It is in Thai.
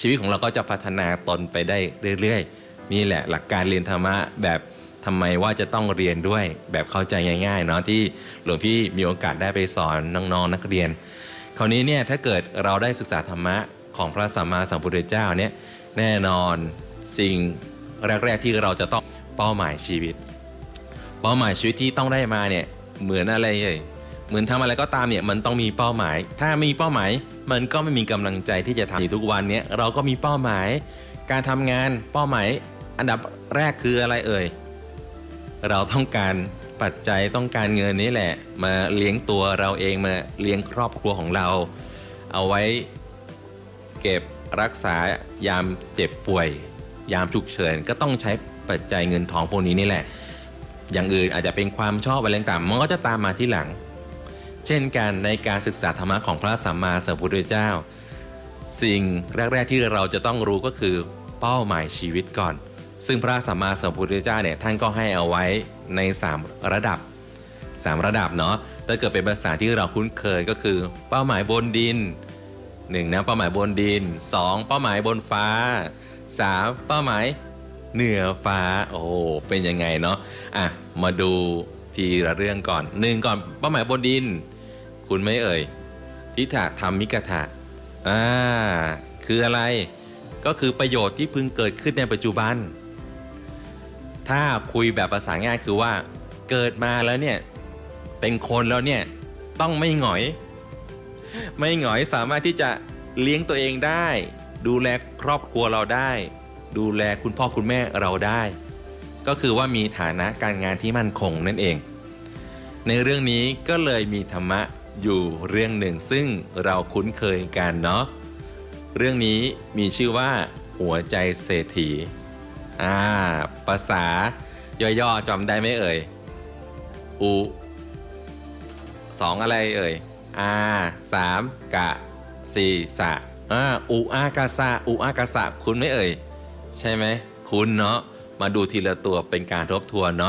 ชีวิตของเราก็จะพัฒนาตนไปได้เรื่อยๆ นี่แหละหลักการเรียนธรรมะแบบทำไมว่าจะต้องเรียนด้วยแบบเข้าใจง่ายๆเนาะที่หลวงพี่มีโอกาสได้ไปสอนน้องๆนักเรียน คราวนี้เนี่ยถ้าเกิดเราได้ศึกษาธรรมะของพระสัมมาสัมพุทธเจ้าเนี่ยแน่นอนสิ่งแรก ๆ ที่เราจะต้องเป้าหมายชีวิต เป้าหมายชีวิตที่ต้องได้มาเนี่ยเหมือนอะไรเอ่ย เหมือนทำอะไรก็ตามเนี่ยมันต้องมีเป้าหมาย ถ้าไม่มีเป้าหมาย มันก็ไม่มีกำลังใจที่จะทำอยู่ทุกวันเนี่ยเราก็มีเป้าหมาย การทำงานเป้าหมายอันดับแรกคืออะไรเอ่ยเราต้องการปัจจัยต้องการเงินนี้แหละ มาเลี้ยงตัวเราเองมาเลี้ยงครอบครัวของเรา เอาไว้เก็บรักษายามเจ็บป่วย ยามฉุกเฉินก็ต้องใช้ปัจจัยเงินทองพวกนี้นี่แหละ อย่างอื่นอาจจะเป็นความชอบอะไรต่างมันก็จะตามมาที่หลัง เช่นกันในการศึกษาธรรมะของพระสัมมาสัมพุทธเจ้า สิ่งแรก ๆ ที่เราจะต้องรู้ก็คือเป้าหมายชีวิตก่อน ซึ่งพระสัมมาสัมพุทธเจ้าเนี่ยท่านก็ให้เอาไว้ใน 3 ระดับ 3 ระดับเนาะถ้าเกิดเป็นภาษาที่เราคุ้นเคยก็คือ เป้าหมายบนดิน 1 นะเป้าหมายบนดิน 2 เป้าหมายบนฟ้า 3 เป้าหมายเหนือฟ้าโอ้โหเป็นยังไงเนาะอะมาดูทีละเรื่องก่อนหนึ่งก่อนเป้าหมายบนดิน คุณไม่เอ่ยทิฏฐธรรมิกถะอ่าคืออะไรก็คือประโยชน์ที่พึงเกิดขึ้นในปัจจุบัน ถ้าคุยแบบภาษาง่ายคือว่า เกิดมาแล้วเนี่ย เป็นคนแล้วเนี่ย ต้องไม่หงอย ไม่หงอยสามารถที่จะเลี้ยงตัวเองได้ ดูแลครอบครัวเราได้ ดูแลคุณพ่อคุณแม่เราได้ ก็คือว่ามีฐานะการงานที่มั่นคงนั่นเอง ในเรื่องนี้ก็เลยมีธรรมะ อยู่เรื่องหนึ่งซึ่งเราคุ้นเคยกันเนาะเรื่องนี้มีชื่อว่า หัวใจเศรษฐีอ่าภาษาย่อๆจำได้ไหมเอ่ยอุสองอะไรเอ่ยอาสามกะสี่สะอ่าอุอากาสะอุอากาสะคุณไหมเอ่ย ใช่ไหม คุณเนาะมาดูทีละตัวเป็นการทบทวนเนาะ